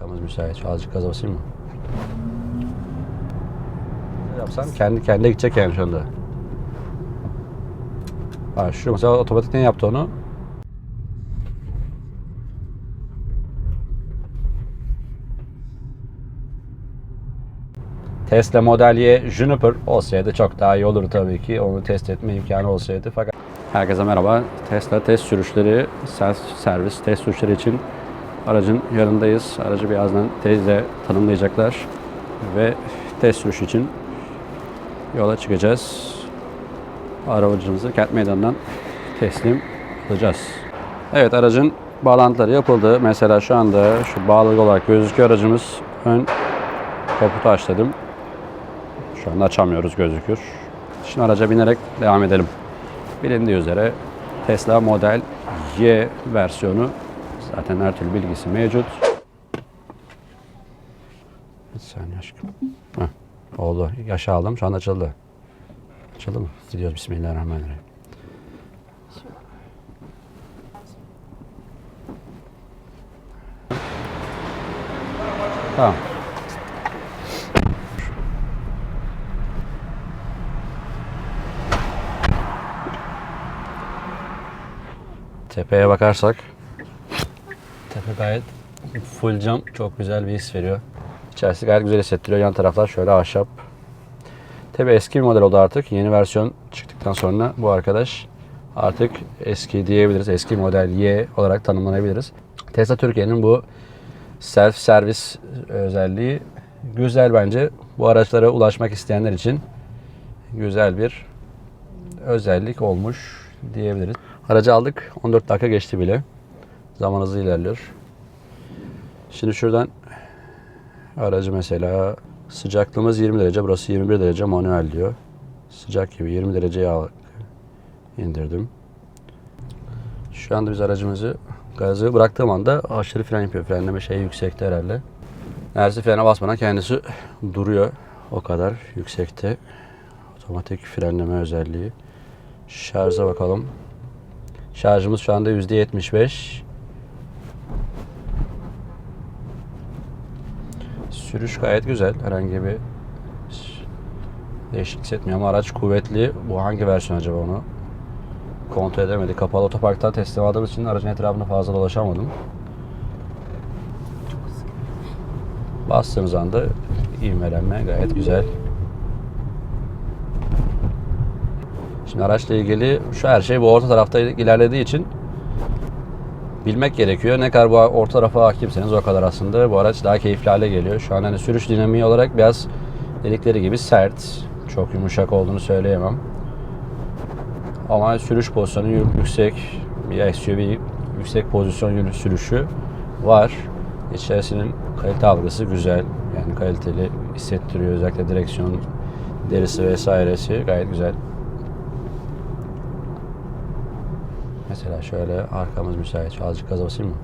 Arkamız müsait. Şu azıcık gaza basayım mı? Yapsam kendi kendine gidecek yani şu anda. Ha şu mesela otomatik ne yaptı onu? Tesla Model Y Juniper olsaydı çok daha iyi olurdu tabii ki. Onu test etme imkanı olsaydı. Fakat Herkese merhaba. Tesla test sürüşleri, servis test sürüşleri için aracın yanındayız. Aracı birazdan teyze tanımlayacaklar ve test sürüşü için yola çıkacağız. Aracımızı kent meydanından teslim alacağız. Evet aracın bağlantıları yapıldı. Mesela şu anda şu bağlı olarak gözüküyor aracımız. Ön kaputu açladım. Şu anda açamıyoruz gözükür. Şimdi araca binerek devam edelim. Bilindiği üzere Tesla Model Y versiyonu zaten her türlü bilgisi mevcut. Bir saniye aşkım. Heh, oldu. Yaşa aldım. Şu an açıldı. Açıldı mı? Gidiyoruz. Bismillahirrahmanirrahim. Tamam. Tepeye bakarsak gayet full cam çok güzel bir his veriyor. İçerisi gayet güzel hissettiriyor. Yan taraflar şöyle ahşap. Tabi eski bir model oldu artık. Yeni versiyon çıktıktan sonra bu arkadaş artık eski diyebiliriz. Eski model Y olarak tanımlanabiliriz. Tesla Türkiye'nin bu self servis özelliği güzel bence. Bu araçlara ulaşmak isteyenler için güzel bir özellik olmuş diyebiliriz. Aracı aldık. 14 dakika geçti bile. Zaman hızlı ilerliyor. Şimdi şuradan aracı mesela sıcaklığımız 20 derece. Burası 21 derece manuel diyor. Sıcak gibi 20 dereceye indirdim. Şu anda biz aracımızı gazı bıraktığım anda aşırı fren yapıyor. Frenleme şeyi yüksekte herhalde. Neredeyse frene basmadan kendisi duruyor. O kadar yüksekte. Otomatik frenleme özelliği. Şarja bakalım. Şarjımız şu anda %75. Sürüş gayet güzel. Herhangi bir değişiklik hissetmiyor araç kuvvetli. Bu hangi versiyon acaba onu? Kontrol edemedik. Kapalı otoparktan teslim aldığımız için aracın etrafına fazla dolaşamadım. Bastığımız anda ivmelenme gayet güzel. Şimdi araçla ilgili şu her şey bu orta tarafta ilerlediği için bilmek gerekiyor. Ne kadar bu orta tarafa hakimseniz o kadar aslında bu araç daha keyifli hale geliyor. Şu an hani sürüş dinamiği olarak biraz dedikleri gibi sert. Çok yumuşak olduğunu söyleyemem. Ama sürüş pozisyonu yü- yüksek. Bir SUV yüksek pozisyon sürüşü var. İçerisinin kalite algısı güzel. Yani kaliteli hissettiriyor. Özellikle direksiyon derisi vesairesi gayet güzel. Mesela şöyle arkamız müsait. Şu azıcık gaza basayım mı?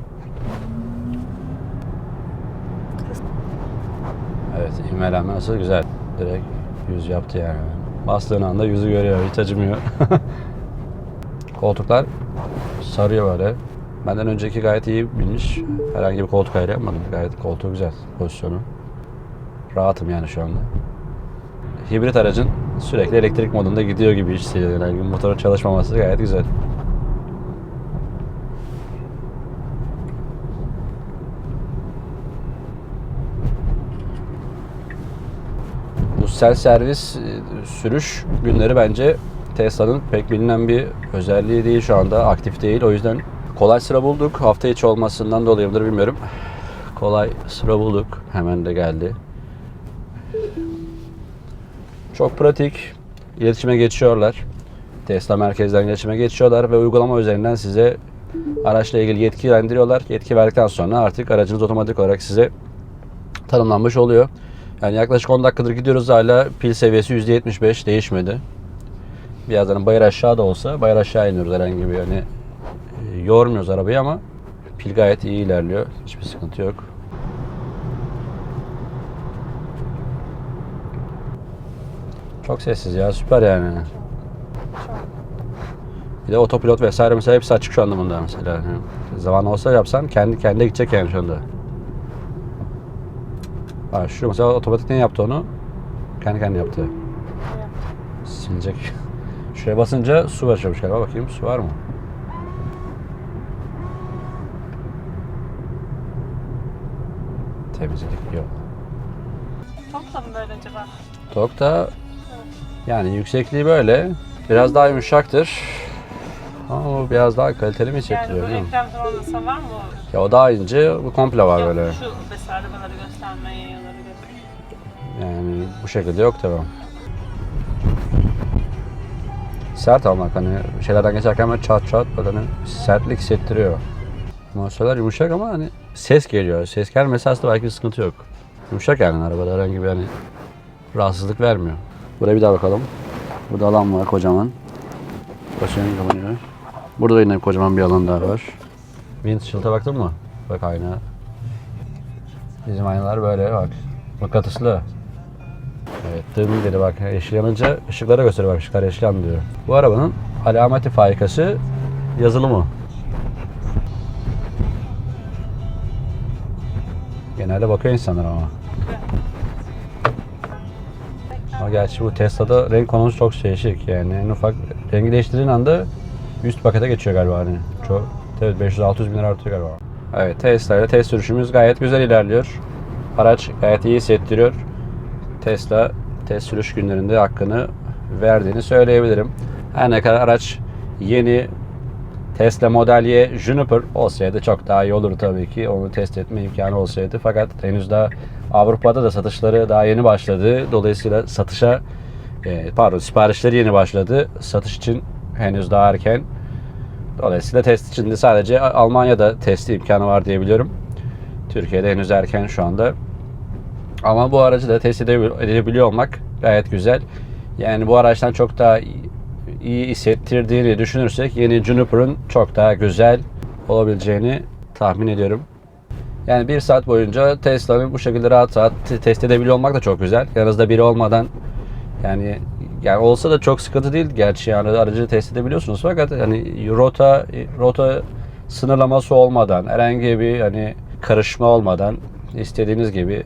Evet, ivmelenme nasıl güzel. Direkt yüz yaptı yani. Bastığın anda yüzü görüyor, hiç acımıyor. Koltuklar sarıyor böyle. Benden önceki gayet iyi bilmiş. Herhangi bir koltuk ayrı yapmadım. Gayet koltuğu güzel pozisyonu. Rahatım yani şu anda. Hibrit aracın sürekli elektrik modunda gidiyor gibi hissediyorum. Yani motorun çalışmaması gayet güzel. Bu self servis e, sürüş günleri bence Tesla'nın pek bilinen bir özelliği değil şu anda. Aktif değil. O yüzden kolay sıra bulduk. Hafta içi olmasından dolayı mıdır bilmiyorum. Kolay sıra bulduk. Hemen de geldi. Çok pratik. İletişime geçiyorlar. Tesla merkezden iletişime geçiyorlar ve uygulama üzerinden size araçla ilgili yetkilendiriyorlar. Yetki verdikten sonra artık aracınız otomatik olarak size tanımlanmış oluyor. Yani yaklaşık 10 dakikadır gidiyoruz hala pil seviyesi %75 değişmedi. Birazdan bayır aşağı da olsa bayır aşağı iniyoruz herhangi bir hani e, yormuyoruz arabayı ama pil gayet iyi ilerliyor. Hiçbir sıkıntı yok. Çok sessiz ya süper yani. Bir de otopilot vesaire mesela hepsi açık şu anda bunda mesela. Yani zaman olsa yapsan kendi kendine gidecek yani şu anda. Ha, şu mesela otomatik ne yaptı onu? Kendi kendine yaptı. Silecek. Şuraya basınca su başlamış galiba. Bakayım su var mı? Temizlik yok. Topla mı böyle acaba? Tok da yani yüksekliği böyle. Biraz daha yumuşaktır. Ama biraz daha kaliteli mi Yani hissettiriyor bu değil mi? ekrem tamamlasa var mı? Ya o daha ince, bu komple var Yok, böyle. Şu mesela arabaları göstermeye, yayaları göstermeye. Yani bu şekilde yok tabi. Sert almak hani şeylerden geçerken böyle çat çat böyle hani sertlik hissettiriyor. Masalar yumuşak ama hani ses geliyor. Ses gelmesi aslında belki bir sıkıntı yok. Yumuşak yani arabada herhangi bir hani rahatsızlık vermiyor. Buraya bir daha bakalım. Burada alan var kocaman. Basıyorum kapanıyor. Burada yine kocaman bir alan daha var. Windshield'a baktın mı? Bak ayna. Bizim aynalar böyle bak. Mıknatıslı. Evet dım dedi bak yeşil yanınca ışıklara gösteriyor bak ışıklar yeşil diyor. Bu arabanın alameti faikası yazılımı. Genelde bakıyor insanlar ama. Ama gerçi bu Tesla'da renk konusu çok değişik yani en ufak rengi değiştirdiğin anda üst pakete geçiyor galiba hani. Çok, evet 500-600 bin lira artıyor galiba. Evet Tesla test sürüşümüz gayet güzel ilerliyor. Araç gayet iyi hissettiriyor. Tesla test sürüş günlerinde hakkını verdiğini söyleyebilirim. Her ne kadar araç yeni Tesla Model Y Juniper olsaydı çok daha iyi olurdu tabii ki. Onu test etme imkanı olsaydı. Fakat henüz daha Avrupa'da da satışları daha yeni başladı. Dolayısıyla satışa e, pardon siparişleri yeni başladı. Satış için henüz daha erken. Dolayısıyla test için de sadece Almanya'da test imkanı var diyebiliyorum. Türkiye'de henüz erken şu anda. Ama bu aracı da test edebil- edebiliyor olmak gayet güzel. Yani bu araçtan çok daha iyi- hissettirdiğini düşünürsek yeni Juniper'ın çok daha güzel olabileceğini tahmin ediyorum. Yani bir saat boyunca Tesla'nın bu şekilde rahat rahat te- test edebiliyor olmak da çok güzel. Yanınızda biri olmadan yani yani olsa da çok sıkıntı değil gerçi yani aracı test edebiliyorsunuz fakat hani rota rota sınırlaması olmadan herhangi bir hani karışma olmadan istediğiniz gibi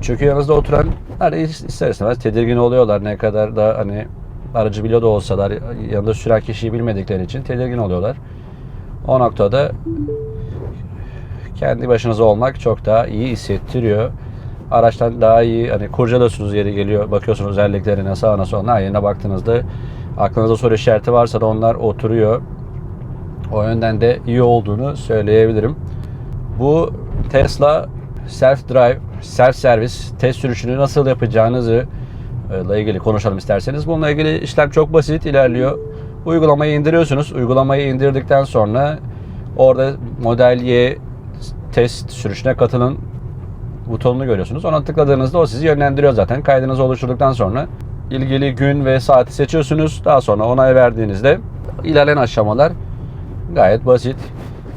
çünkü yanınızda oturan hani ister istemez tedirgin oluyorlar ne kadar da hani aracı biliyor da olsalar yanında süren kişiyi bilmedikleri için tedirgin oluyorlar. O noktada kendi başınıza olmak çok daha iyi hissettiriyor. Araçtan daha iyi hani kurcalıyorsunuz yeri geliyor bakıyorsunuz özelliklerine sağına soluna yerine baktığınızda aklınızda soru işareti varsa da onlar oturuyor. O yönden de iyi olduğunu söyleyebilirim. Bu Tesla self drive, self servis test sürüşünü nasıl yapacağınızı e, ile ilgili konuşalım isterseniz. Bununla ilgili işlem çok basit ilerliyor. Uygulamayı indiriyorsunuz. Uygulamayı indirdikten sonra orada Model Y test sürüşüne katılın butonunu görüyorsunuz. Ona tıkladığınızda o sizi yönlendiriyor zaten. Kaydınızı oluşturduktan sonra ilgili gün ve saati seçiyorsunuz. Daha sonra onay verdiğinizde ilerleyen aşamalar gayet basit.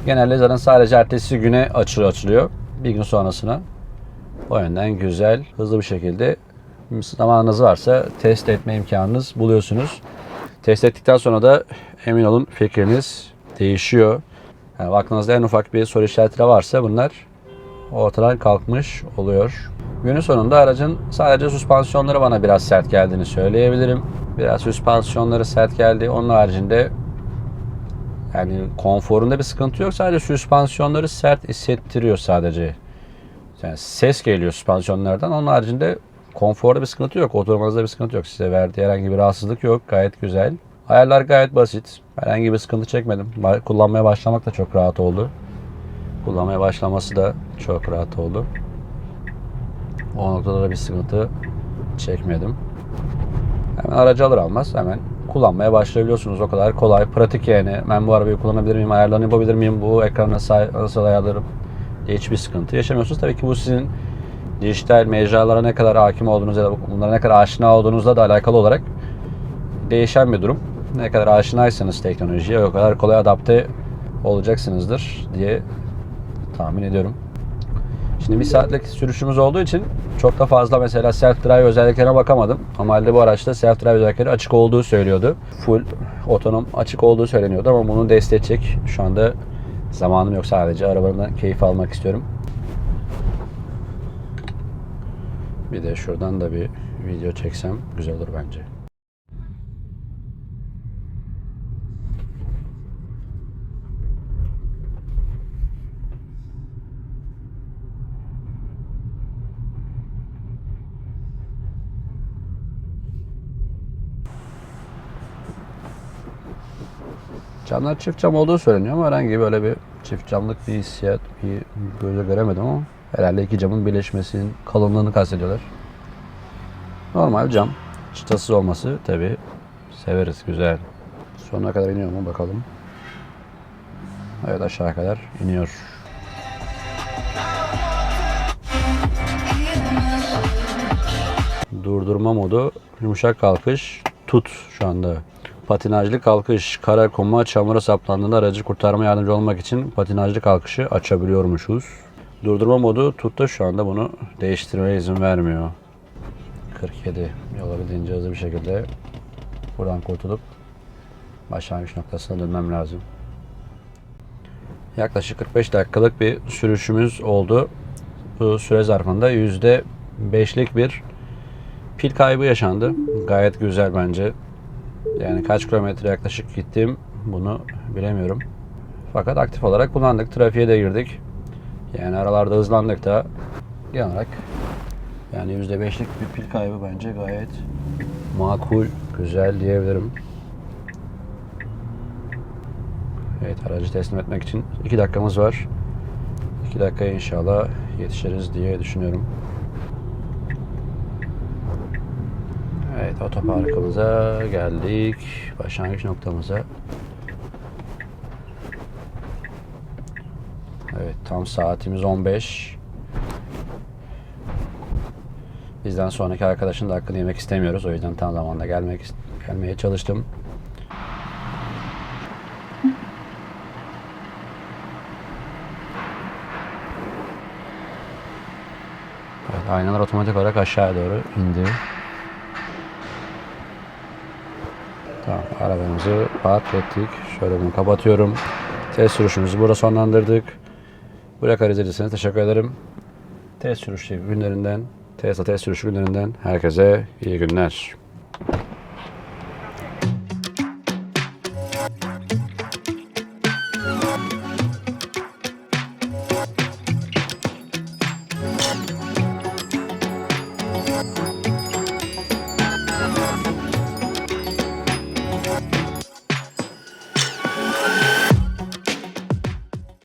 Genelde zaten sadece ertesi güne açılıyor, açılıyor. Bir gün sonrasına. O yönden güzel, hızlı bir şekilde zamanınız varsa test etme imkanınız buluyorsunuz. Test ettikten sonra da emin olun fikriniz değişiyor. Yani aklınızda en ufak bir soru işaretleri varsa bunlar ortadan kalkmış oluyor. Günün sonunda aracın sadece süspansiyonları bana biraz sert geldiğini söyleyebilirim. Biraz süspansiyonları sert geldi. Onun haricinde yani konforunda bir sıkıntı yok. Sadece süspansiyonları sert hissettiriyor sadece. Yani ses geliyor süspansiyonlardan. Onun haricinde konforda bir sıkıntı yok. Oturmanızda bir sıkıntı yok. Size verdiği herhangi bir rahatsızlık yok. Gayet güzel. Ayarlar gayet basit. Herhangi bir sıkıntı çekmedim. Kullanmaya başlamak da çok rahat oldu. Kullanmaya başlaması da çok rahat oldu. O noktada da bir sıkıntı çekmedim. Hemen aracı alır almaz hemen kullanmaya başlayabiliyorsunuz. O kadar kolay, pratik yani. Ben bu arabayı kullanabilir miyim, ayarlarını yapabilir miyim, bu ekranı nasıl, nasıl ayarlarım diye hiçbir sıkıntı yaşamıyorsunuz. Tabii ki bu sizin dijital mecralara ne kadar hakim olduğunuz ya da bunlara ne kadar aşina olduğunuzla da alakalı olarak değişen bir durum. Ne kadar aşinaysanız teknolojiye o kadar kolay adapte olacaksınızdır diye tahmin ediyorum. Şimdi bir saatlik sürüşümüz olduğu için çok da fazla mesela self drive özelliklerine bakamadım. Normalde bu araçta self drive özellikleri açık olduğu söylüyordu. Full otonom açık olduğu söyleniyordu ama bunu destekleyecek şu anda zamanım yok sadece arabanın keyif almak istiyorum. Bir de şuradan da bir video çeksem güzel olur bence. Camlar çift cam olduğu söyleniyor ama herhangi böyle bir çift camlık bir hissiyat bir böyle göremedim ama herhalde iki camın birleşmesinin kalınlığını kastediyorlar. Normal cam. Çıtasız olması tabi severiz güzel. Sonuna kadar iniyor mu bakalım. Evet aşağı kadar iniyor. Durdurma modu yumuşak kalkış tut şu anda. Patinajlı kalkış kara kuma çamura saplandığında aracı kurtarma yardımcı olmak için patinajlı kalkışı açabiliyormuşuz. Durdurma modu tutta şu anda bunu değiştirmeye izin vermiyor. 47 olabildiğince hızlı bir şekilde buradan kurtulup başlangıç noktasına dönmem lazım. Yaklaşık 45 dakikalık bir sürüşümüz oldu. Bu süre zarfında %5'lik bir pil kaybı yaşandı. Gayet güzel bence. Yani kaç kilometre yaklaşık gittim bunu bilemiyorum. Fakat aktif olarak kullandık. Trafiğe de girdik. Yani aralarda hızlandık da genel olarak yani %5'lik bir pil kaybı bence gayet makul, güzel diyebilirim. Evet aracı teslim etmek için 2 dakikamız var. 2 dakikaya inşallah yetişiriz diye düşünüyorum. Evet otoparkımıza geldik. Başlangıç noktamıza. Evet tam saatimiz 15. Bizden sonraki arkadaşın da hakkını yemek istemiyoruz. O yüzden tam zamanda gelmek gelmeye çalıştım. Evet, aynalar otomatik olarak aşağıya doğru indi. Tamam, arabamızı park ettik. Şöyle bunu kapatıyorum. Test sürüşümüzü burada sonlandırdık. Buraya kadar izlediyseniz teşekkür ederim. Test sürüşü günlerinden, Tesla test sürüşü günlerinden herkese iyi günler.